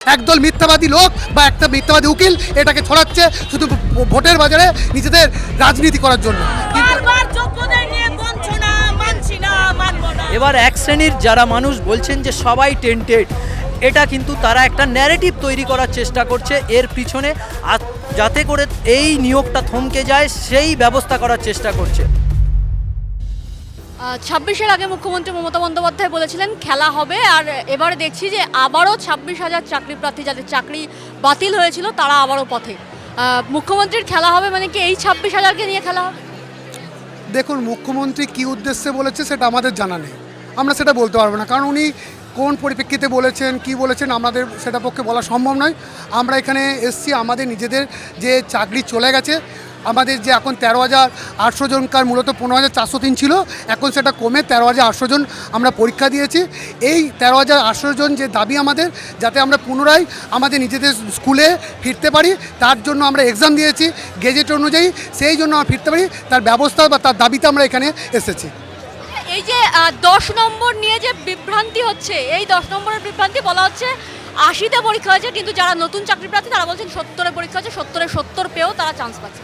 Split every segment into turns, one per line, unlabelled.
একদল মিথ্যাবাদী লোক বা একটা মিথ্যাবাদী উকিল এটাকে ছড়াচ্ছে শুধু ভোটের বাজারে নিজেদের রাজনীতি করার জন্য। কিন্তু
বারবার যোগ্যদের নিয়ে বঞ্চনা মানছি না মানব না।
এবার এক শ্রেণির যারা মানুষ বলছেন যে সবাই টেন্টেড এটা কিন্তু তারা একটা ন্যারেটিভ তৈরি করার চেষ্টা করছে এর পিছনে যাতে করে এই নিয়োগটা থমকে যায় সেই ব্যবস্থা করার চেষ্টা করছে।
ছাব্বিশের আগে মুখ্যমন্ত্রী মমতা বন্দ্যোপাধ্যায় বলেছিলেন, খেলা হবে। আর এবারে দেখছি যে আবারও ছাব্বিশ হাজার চাকরি প্রার্থী যাদের চাকরি বাতিল হয়েছিল, তারা আবারও পথে। মুখ্যমন্ত্রীর খেলা হবে মানে কি এই ছাব্বিশ হাজারকে নিয়ে খেলা হবে?
দেখুন, মুখ্যমন্ত্রী কি উদ্দেশ্যে বলেছে সেটা আমাদের জানা নেই। আমরা সেটা বলতে পারব না, কারণ উনি কোন পরিপ্রেক্ষিতে বলেছেন, কি বলেছেন, আমাদের সেটা পক্ষে বলা সম্ভব নয়। আমরা এখানে এসছি, আমাদের নিজেদের যে চাকরি চলে গেছে আমাদের যে এখন তেরো হাজার আটশো জনকার মূলত পনেরো হাজার চারশো তিন ছিল, এখন সেটা কমে তেরো হাজার আটশো জন আমরা পরীক্ষা দিয়েছি। এই তেরো হাজার আটশো জন যে দাবি আমাদের, যাতে আমরা পুনরায় আমাদের নিজেদের স্কুলে ফিরতে পারি, তার জন্য আমরা এক্সাম দিয়েছি গেজেট অনুযায়ী সেই জন্য আমরা ফিরতে পারি, তার ব্যবস্থা বা তার দাবিতে আমরা এখানে এসেছি।
এই যে দশ নম্বর নিয়ে যে বিভ্রান্তি হচ্ছে, এই দশ নম্বরের বিভ্রান্তি বলা হচ্ছে আশিতে পরীক্ষা হয়েছে, কিন্তু যারা নতুন চাকরি প্রার্থী তারা বলছেন সত্তরে পরীক্ষা হচ্ছে সত্তরে সত্তর পেয়েও তারা চান্স পাচ্ছে।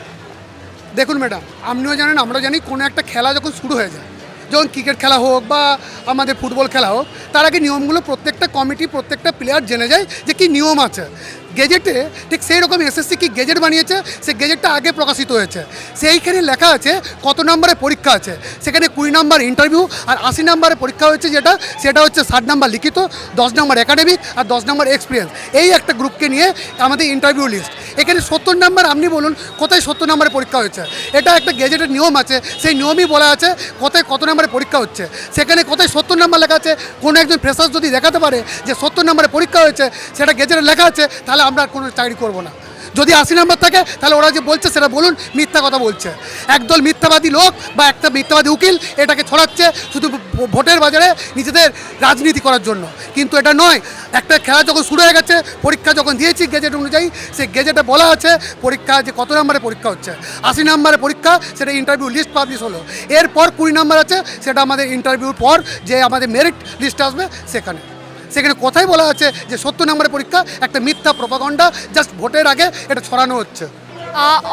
দেখুন ম্যাডাম, আপনিও জানেন, আমরা জানি কোনো একটা খেলা যখন শুরু হয়ে যায়, যখন ক্রিকেট খেলা হোক বা আমাদের ফুটবল খেলা হোক, তার আগে নিয়মগুলো প্রত্যেকটা কমিটি, প্রত্যেকটা প্লেয়ার জেনে যায় যে কি নিয়ম আছে। গেজেটে ঠিক সেই রকম এসএসসি কি গেজেট বানিয়েছে? সে গেজেটটা আগে প্রকাশিত হয়েছে। সেইখানে লেখা আছে কত নম্বরে পরীক্ষা আছে। সেখানে কুড়ি নম্বর ইন্টারভিউ আর আশি নম্বরে পরীক্ষা হচ্ছে যেটা, সেটা হচ্ছে ষাট নম্বর লিখিত, দশ নম্বর একাডেমিক আর দশ নম্বর এক্সপিরিয়েন্স এই একটা গ্রুপকে নিয়ে আমাদের ইন্টারভিউ লিস্ট এখানে সত্তর নম্বর আপনি বলুন, কোথায় সত্তর নম্বরে পরীক্ষা হয়েছে? এটা একটা গেজেটের নিয়ম আছে। সেই নিয়মই বলা আছে কোথায় কত নম্বরে পরীক্ষা হচ্ছে। সেখানে কোথায় সত্তর নম্বর লেখা আছে? কোনো একজন ফ্রেশার যদি দেখাতে পারে যে সত্তর নম্বরে পরীক্ষা হয়েছে, সেটা গেজেটে লেখা আছে, তাহলে আমরা কোনো চাকরি করব না। যদি আশি নম্বর থাকে, তাহলে ওরা যে বলছে সেটা বলুন, মিথ্যা কথা বলছে। একদল মিথ্যাবাদী লোক বা একটা মিথ্যাবাদী উকিল এটাকে ছড়াচ্ছে শুধু ভোটের বাজারে নিজেদের রাজনীতি করার জন্য। কিন্তু এটা নয়, একটা খেলা যখন শুরু হয়ে গেছে, পরীক্ষা যখন দিয়েছি গেজেট অনুযায়ী, সেই গেজেটে বলা আছে, পরীক্ষা যে কত নম্বরে পরীক্ষা হচ্ছে। আশি নম্বরে পরীক্ষা, সেটা ইন্টারভিউ লিস্ট পাবলিশ হলো। এরপর কুড়ি নম্বর আছে, সেটা আমাদের ইন্টারভিউর পর যে আমাদের মেরিট লিস্ট আসবে, সেখানে। সেখানে কোথায় বলা আছে যে সত্তর নম্বরের পরীক্ষা একটা মিথ্যা প্রপাগন্ডা জাস্ট ভোটের আগে এটা ছড়ানো হচ্ছে।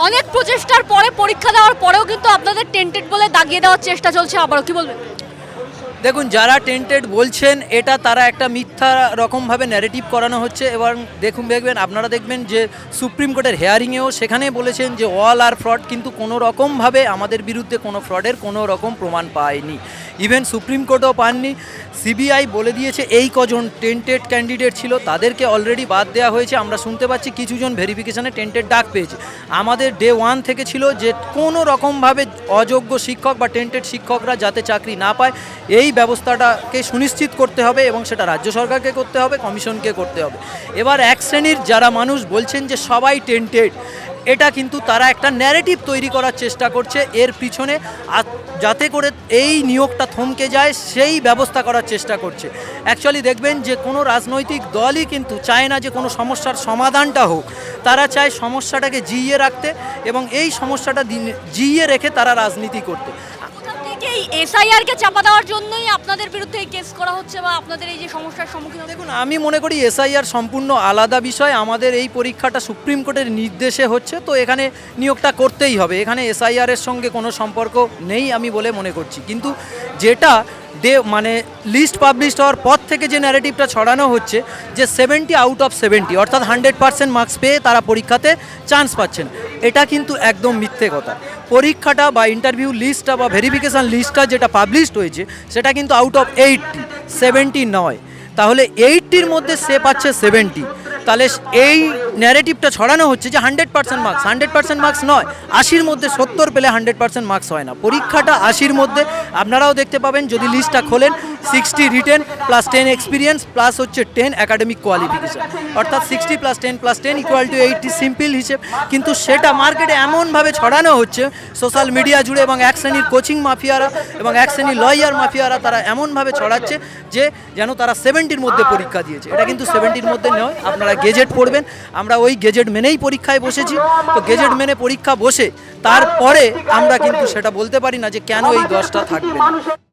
অনেক প্রচেষ্টার পরে পরীক্ষা দেওয়ার পরেও কিন্তু আপনাদের টেন্টেড বলে দাগিয়ে দেওয়ার চেষ্টা চলছে আবারও কি বলবেন?
দেখুন যারা টেন্টেড বলছেন এটা তারা একটা মিথ্যা রকমভাবে ন্যারেটিভ করানো হচ্ছে এবং দেখুন দেখবেন আপনারা দেখবেন যে সুপ্রিম কোর্টের হেয়ারিংয়েও সেখানে বলেছেন যে অল আর ফ্রড কিন্তু কোনো রকমভাবে আমাদের বিরুদ্ধে কোনো ফ্রডের কোনো রকম প্রমাণ পায়নি। ইভেন সুপ্রিম কোর্টও পাননি। সিবিআই বলে দিয়েছে, এই কজন টেন্টেড ক্যান্ডিডেট ছিল, তাদেরকে অলরেডি বাদ দেওয়া হয়েছে। আমরা শুনতে পাচ্ছি কিছুজন ভেরিফিকেশানে টেন্টেড ডাক পেয়েছে। আমাদের ডে ওয়ান থেকে ছিল যে কোনো রকমভাবে অযোগ্য শিক্ষক বা টেন্টেড শিক্ষকরা যাতে চাকরি না পায়, এই ব্যবস্থাটাকে সুনিশ্চিত করতে হবে এবং সেটা রাজ্য সরকারকে করতে হবে কমিশনকে করতে হবে। এবার এক শ্রেণির যারা মানুষ বলছেন যে সবাই টেন্টেড এটা কিন্তু তারা একটা ন্যারেটিভ তৈরি করার চেষ্টা করছে এর পিছনে যাতে করে এই নিয়োগটা থমকে যায়, সেই ব্যবস্থা করার চেষ্টা করছে। অ্যাকচুয়ালি দেখবেন যে কোনো রাজনৈতিক দলই কিন্তু চায় না যে কোনো সমস্যার সমাধানটা হোক। তারা চায় সমস্যাটাকে জিইয়ে রাখতে এবং এই সমস্যাটা জিইয়ে রেখে তারা রাজনীতি করতে।
এই এসআইআর কে চাপা দেওয়ার জন্যই আপনাদের বিরুদ্ধে এই কেস করা হচ্ছে বা আপনাদের এই যে সমস্যার সম্মুখীন
দেখুন, আমি মনে করি এসআইআর সম্পূর্ণ আলাদা বিষয়। আমাদের এই পরীক্ষাটা সুপ্রিম কোর্টের নির্দেশে হচ্ছে, তো এখানে নিয়োগটা করতেই হবে। এখানে এসআইআর এর সঙ্গে কোনো সম্পর্ক নেই আমি বলে মনে করছি। কিন্তু যেটা দে মানে লিস্ট পাবলিশড হওয়ার পর থেকে যে ন্যারেটিভটা ছড়ানো হচ্ছে, যে সেভেন্টি আউট অফ সেভেন্টি অর্থাৎ হান্ড্রেড পার্সেন্ট মার্কস পেয়ে তারা পরীক্ষাতে চান্স পাচ্ছেন। এটা কিন্তু একদম মিথ্যে কথা। পরীক্ষাটা বা ইন্টারভিউ লিস্টটা বা ভেরিফিকেশান লিস্টটা যেটা পাবলিশড হয়েছে, সেটা কিন্তু আউট অফ এইটটি সেভেন্টি নয়। তাহলে এইটটির মধ্যে সে পাচ্ছে সেভেন্টি তাহলে এই ন্যারেটিভটা ছড়ানো হচ্ছে যে hundred percent marks hundred percent marks নয়, আশির মধ্যে সত্তর পেলে হান্ড্রেড পার্সেন্ট মার্কস হয় না। পরীক্ষাটা আশির মধ্যে, আপনারাও দেখতে পাবেন, যদি লিস্টটা খোলেন sixty written plus ten experience plus হচ্ছে টেন একাডেমিক কোয়ালিফিকেশন অর্থাৎ sixty plus ten plus ten equal to eighty simple হিসেব। কিন্তু সেটা মার্কেটে এমনভাবে ছড়ানো হচ্ছে সোশ্যাল মিডিয়া জুড়ে এবং এক শ্রেণির কোচিং মাফিয়ারা এবং এক শ্রেণির লয়ার মাফিয়ারা তারা এমনভাবে ছড়াচ্ছে যে যেন তারা সেভেন্টির মধ্যে পরীক্ষা দিয়েছে। এটা কিন্তু সেভেন্টির মধ্যে নয়, আপনারা গেজেট পড়বেন আমরা ওই গেজেট মেনেই পরীক্ষায় বসেছি তো গেজেট মেনে পরীক্ষা বসে, তারপরে আমরা কিন্তু সেটা বলতে পারি না যে কেন এই দশটা থাকবে।